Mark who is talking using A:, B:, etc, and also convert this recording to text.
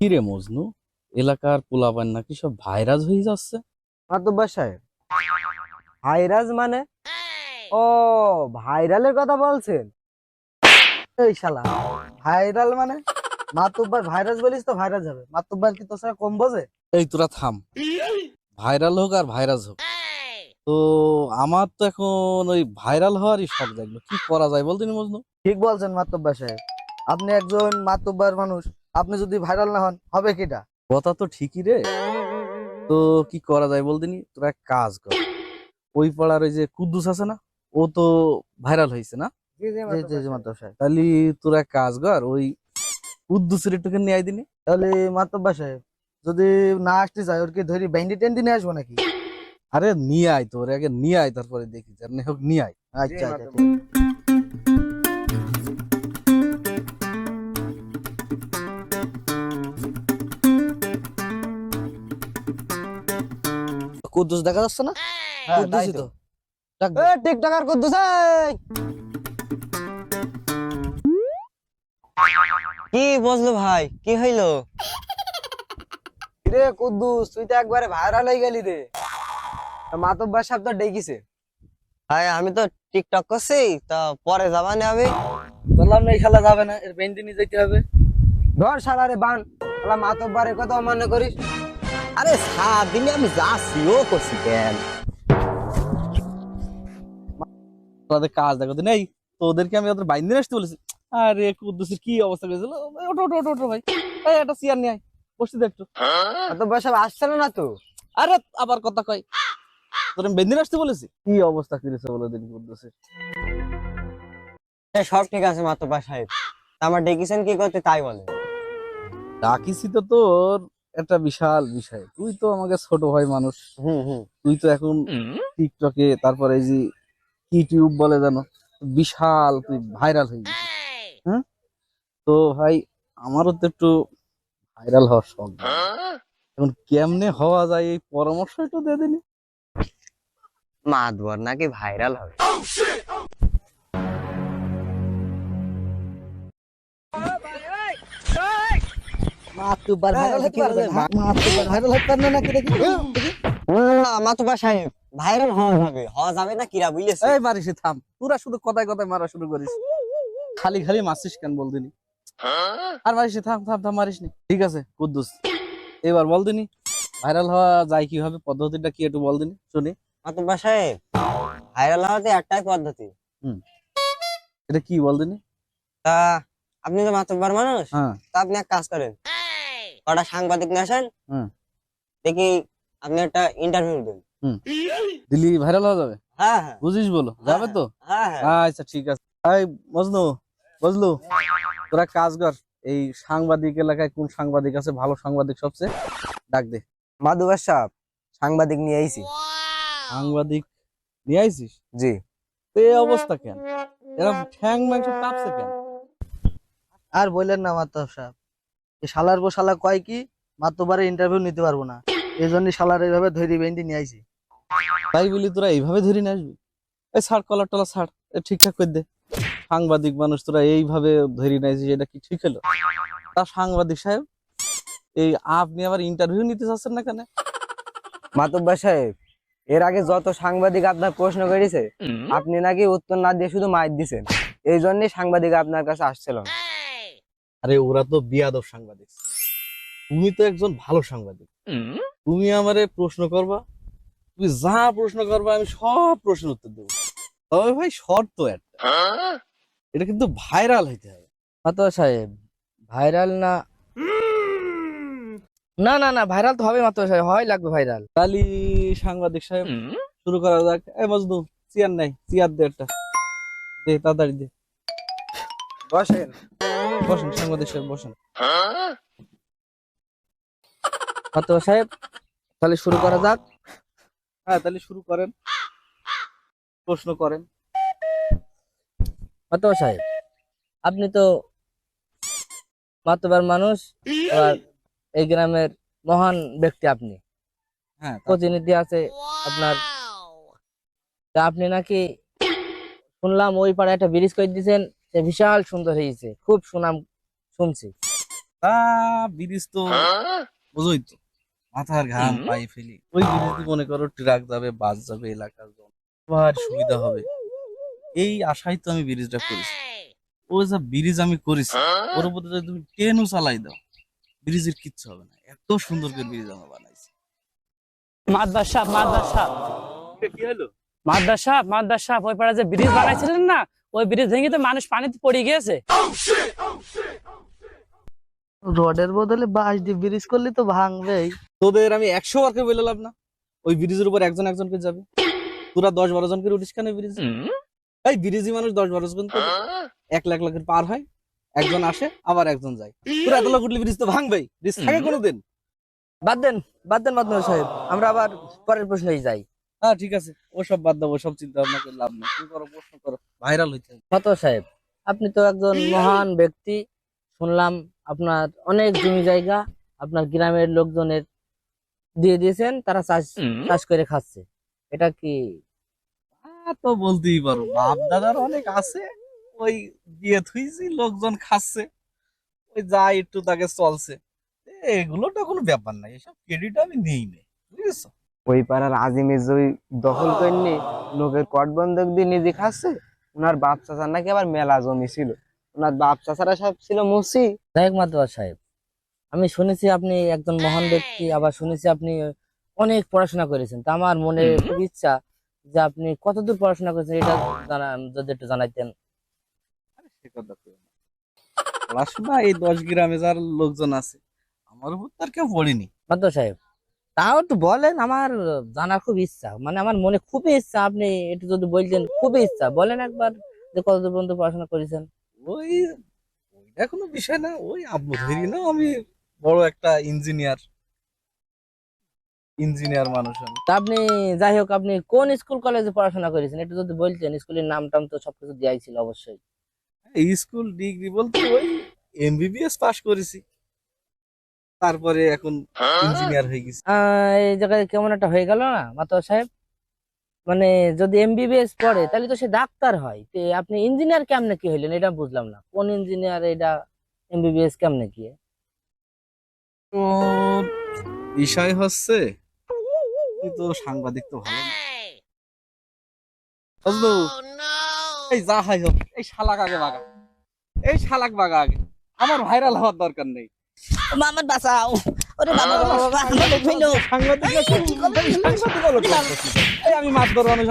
A: কি রে মজনু? এলাকার পোলাপান নাকি সব ভাইরাস হয়ে যাচ্ছে?
B: মাতুব্বার সাহেব ভাইরাস মানে? ও ভাইরালের কথা বলছেন? এই শালা ভাইরাল মানে? মাতুব্বার ভাইরাস বলিস তো ভাইরাস হবে। মাতুব্বার কি তোর কম বোঝে?
A: এই তোরা থাম। ভাইরাল হোক আর ভাইরাস হোক। তো আমার তো এখন ওই ভাইরাল হওয়ারই শখ দেখল কি করা যায় বলতে মজনু?
B: ঠিক বলছেন মাতুব্বার সাহেব। আপনি একজন মাতুব্বার মানুষ। আপনি যদি ভাইরাল না হন হবে কিটা?
A: কথা তো ঠিকই রে। তো কি করা যায় বলদিনি? তোরা এক কাজ কর। ওই পাড়ার ওই যে কুদ্দুস আছে না ও তো ভাইরাল হয়েছে না?
B: জি জি জি মাতুব্বার সাহেব।
A: তাহলে তোরা এক কাজ কর ওই কুদ্দুসের একটুখানি নিয়ে আয় দিনি।
B: তাহলে মাতুব্বার সাহেব যদি না আসতে চাই ওর কি ধরি ব্যান্ডি টেন্ডি নিয়ে আসব নাকি?
A: আরে নিয়ে আয় তোর আগে নিয়ে আয় তারপরে দেখি। যেমনি হোক নিয়ে আয়।
B: আচ্ছা আচ্ছা
A: কুদ্দুস দেখা যাচ্ছে না?
B: হ্যাঁ,
A: কুদ্দুসই
B: তো। টিকটক আর কুদ্দুস এই!
C: কি বজলু ভাই? কি হইল?
B: রে কুদ্দুস তুই তো একবারে ভাইরাল হয়ে গেলি রে। মাতব্বার সাহেব তো ডেকেছে।
C: ভাই আমি তো টিকটক করছি তা পরে যাবানি আমি?
B: বললাম না এই খেলা যাবে না এর নিয়ে যেতে হবে। ধর সারা রে বান মাতব্বারের কথা অমান্য করিস।
C: আরে সারাদিনে আমি যাচ্ছি ও করছি কেন?
A: তোদের কাজ দেখো তো নেই তো ওদেরকে আমি ওদের বাইন্দে আসতে বলেছি। আরে কুদ্দুসের কি অবস্থা করেছিল ওটো ওটো ওটো ওটো ভাই। এই একটা চেয়ার নিয়ে আয় বসতে দে একটু।
B: মাতব্বার সাহেব আসছে না না তো?
A: আরে আবার কথা কয়। তোর আমি বেন্দিন আসতে বলেছি? কি অবস্থা করেছে বলে দিন কুদ্দুসের
C: সব ঠিক আছে মাতব্বা সাহেব আমার ডেকেছেন কি করতে তাই বলে।
A: ডাকিছি তো তোর একটা বিশাল বিষয়। তুই তো আমাকে ছোট ভাই মানুষ।
C: হুম হুম।
A: তুই তো এখন টিকটকে তারপরে এই যে ইউটিউব বলে জানো বিশাল তুই ভাইরাল হয়ে গেছিস। হ্যাঁ? তো ভাই আমারও তো একটু ভাইরাল হওয়ার শখ। এখন কেমনে হওয়া যায় এই পরামর্শ একটু দিয়ে দিনি।
C: মাতবর নাকি ভাইরাল হবে।
B: মাতব্বার ভাইরাল হতে পারবে না? ভাইরাল হতে পারবে না কি দেখি?
C: মাতব্বা সাহেব ভাইরাল হওয়া যাবে হওয়া যাবে না কিরা বুঝলেছে
A: এই মারিস থাম। তোরা শুধু কথায় কথায় মারা শুরু করিস। খালি খালি মারছিস কেন বল দিনি আর মারিস থাম থাম থাম মারিস নি। ঠিক আছে কুদ্দুস। এবার বল দিনি ভাইরাল হওয়া যায় কীভাবে? পদ্ধতিটা কি একটু বল দিনি শুনি
C: মাতব্বা সাহেব ভাইরাল হওয়াতে একটাই পদ্ধতি।
A: এটা কি বল দিনি
C: তা আপনি তো মাতব্বার মানুষ।
A: হ্যাঁ।
C: তা আপনি এক কাজ করেন। কটা সাংবাদিক নিয়ে আসেন দেখি আপনি একটা ইন্টারভিউ দেন।
A: দিলি ভাইরাল হওয়া যাবে?
C: হ্যাঁ হ্যাঁ।
A: বুঝিস বলো যাবে তো?
C: হ্যাঁ হ্যাঁ।
A: আচ্ছা ঠিক আছে। এই মজনু বুঝলু তোরা কাজ কর। এই সাংবাদিক এলাকায় কোন সাংবাদিক আছে? ভালো সাংবাদিক সবচেয়ে? ডাক দে।
B: মাধুবার সাহেব সাংবাদিক নিয়ে আইছি।
A: সাংবাদিক নিয়ে আইছিস?
B: জি।
A: তো এই অবস্থা কেন? এরকম ঠ্যাং ম্যাং সব কাঁপছে কেন?
B: আর বললেন না মাতব সাহেব। এই শালার পর শালা কয় কি মাতবারে ইন্টারভিউ নিতে পারব না। এই জন্য শালার এইভাবে ধৈর্য বেন্ডি নিয়ে আইছি।
A: তাই বলি তোরা এইভাবে ধরে নিয়ে আসবি? এই ছাড় কলার টলা ছাড় এ ঠিকঠাক করে দে। সাংবাদিক মানুষ তোরা এইভাবে ধরে নিয়ে আসিস এটা কি ঠিক হলো? তা সাংবাদিক সাহেব এই আপনি আবার ইন্টারভিউ নিতে চাচ্ছেন না কেন?
B: মাতব্বার সাহেব এর আগে যত সাংবাদিক আপনার প্রশ্ন করেছে আপনি নাকি উত্তর না দিয়ে শুধু মাইর দিছেন। এই জন্যই সাংবাদিক আপনার কাছে আসছিল না
A: আরে ওরা তো বিয়াদব সাংবাদিক। তুমি তো একজন ভালো সাংবাদিক। তুমি আমারে প্রশ্ন করবা তুমি যা প্রশ্ন করবা আমি সব প্রশ্নের উত্তর দেবো। তবে ভাই শর্ত একটা। এটা কিন্তু ভাইরাল হইতে হবে।
B: মাতব্বার সাহেব ভাইরাল না? না না না ভাইরাল তো হবে মাতব্বার সাহেব হয় লাগবে ভাইরাল।
A: তালি সাংবাদিক সাহেব শুরু করা যাক। এই মজনু চেয়ার নাই চেয়ার দে একটা। দে তাড়াতাড়ি দে।
B: বসেন।
A: বসেন সাংবাদিক সাহেব বসেন।
B: সাহেব তাহলে শুরু করা যাক।
A: হ্যাঁ তাহলে শুরু করেন। প্রশ্ন করেন।
B: মাতব্বার সাহেব আপনি তো মাতবার মানুষ আর এই গ্রামের মহান ব্যক্তি আপনি।
A: হ্যাঁ
B: প্রতিনিধি আছে আপনার। তা আপনি নাকি শুনলাম ওই পাড়ায় একটা ব্রিজ করে দিয়েছেন সে বিশাল সুন্দর হয়েছে। খুব সুনাম শুনছি।
A: তা ব্রিজ তো বুঝোই তো। মাথার ঘাম পায়ে ফেলি। ওই ব্রিজ মনে করো ট্রাক যাবে বাস যাবে এলাকার সবার সুবিধা হবে। এই আশাই তো আমি ব্রিজটা করেছি। ও যা ব্রিজ আমি করেছি ওর উপরে যদি তুমি ট্রেনও চালাই দাও। ব্রিজের কিচ্ছু হবে না। এত সুন্দর করে ব্রিজ আমরা বানাইছি।
D: মাদ্রাস সাহেব মাদ্রাস। সাহেব
A: কি হলো?
D: মাদ্রাস সাহেব মাদ্রাস সাহেব ওই পাড়া যে ব্রিজ বানাইছিলেন না ওই ব্রিজ ভেঙে তো মানুষ পানিতে পড়ে গিয়েছে।
B: রডের বদলে বাঁশ দিয়ে ব্রিজ করলে তো ভাঙবেই।
A: তোদের আমি একশো বার করে বললাম না। ওই ব্রিজের উপর একজন একজনকে যাবে। তোরা দশ বারো জন করে উঠিস কেন ব্রিজ? এই ব্রিজই মানুষ দশ বারো জন করে। এক লাখ লাখের পার হয়। একজন আসে আবার একজন যায়। তোরা এত লোক উঠলে ব্রিজ তো ভাঙবেই। ব্রিজ থাকে কোনোদিন?
B: বাদ দেন বাদ দেন মাতবর সাহেব। আমরা আবার পরের প্রশ্নেই যাই।
A: হ্যাঁ ঠিক আছে। ওসব বাদ দাও ওসব চিন্তা ভাবনা করে লাভ নেই। তুমি করো প্রশ্ন করো। ভাইরাল হইতে।
B: মাতবর সাহেব আপনি তো একজন মহান ব্যক্তি। শুনলাম আপনার অনেক জমি জায়গা আপনার গ্রামের লোকজনের দিয়ে দিয়েছেন তারা চাষ চাষ করে খাচ্ছে। এটা কি?
A: তো বলতেই পারো বাপ দাদার অনেক আছে। ওই দিয়ে থুইছি লোকজন খাচ্ছে। ওই যা একটু তাকে চলছে। এগুলো তো কোনো ব্যাপার নাই এসব ক্রেডিট আমি নেই নে বুঝেছ?
B: ওই পাড়ার আজিমের জমি দখল করেননি লোকের কট বন্ধক দিয়ে নিজে খাচ্ছে। ওনার বাপ চাচার নাকি আবার মেলা জমি ছিল। ওনার বাপ চাচারা সব ছিল মুসি। যাই মাতবার সাহেব আমি শুনেছি আপনি একজন মহান ব্যক্তি আবার শুনেছি আপনি অনেক পড়াশোনা করেছেন। তা আমার মনে খুব ইচ্ছা যে আপনি কতদূর পড়াশোনা করেছেন এটা যদি একটু জানাইতেন।
A: পড়াশোনা এই দশ গ্রামে যার লোকজন আছে আমার উপর তার কেউ পড়েনি।
B: মাতবার সাহেব তাও একটু বলেন আমার জানার খুব ইচ্ছা। মানে আমার মনে খুবই ইচ্ছা আপনি একটু যদি বলতেন খুবই ইচ্ছা। বলেন একবার যে কতদূর পর্যন্ত পড়াশোনা করেছেন?
A: ওই ওইটা কোনো বিষয় না ওই আব্বু ধরি না আমি বড় একটা ইঞ্জিনিয়ার ইঞ্জিনিয়ার মানুষ
B: তা আপনি যাই হোক আপনি কোন স্কুল কলেজে পড়াশোনা করেছেন? একটু যদি বলতেন স্কুলের নাম টাম তো সবকিছু দেওয়াই ছিল অবশ্যই।
A: স্কুল ডিগ্রি বলতে ওই এমবিবিএস পাশ করেছি। তারপরে এখন ইঞ্জিনিয়ার হয়ে গেছি।
B: এই জায়গায় কেমন একটা হয়ে গেল না মাতর সাহেব? মানে যদি এমবিবিএস পড়ে তাহলে তো সে ডাক্তার হয়। তে আপনি ইঞ্জিনিয়ার কেমনে কি হইলেন? এটা বুঝলাম না। কোন ইঞ্জিনিয়ার এটা এমবিবিএস কেমনে কি?
A: তো বিষয় হচ্ছে তুই তো সাংবাদিক তো ভালো না। বুঝলো? এই যা হাই হোক এই শালাক আগে বাগা এই শালাক বাগা আগে। আমার ভাইরাল হওয়ার দরকার নেই।
C: মামার বাঁচাও। ওরে বাবা বাবা
A: আমি মাছ ধরো আমি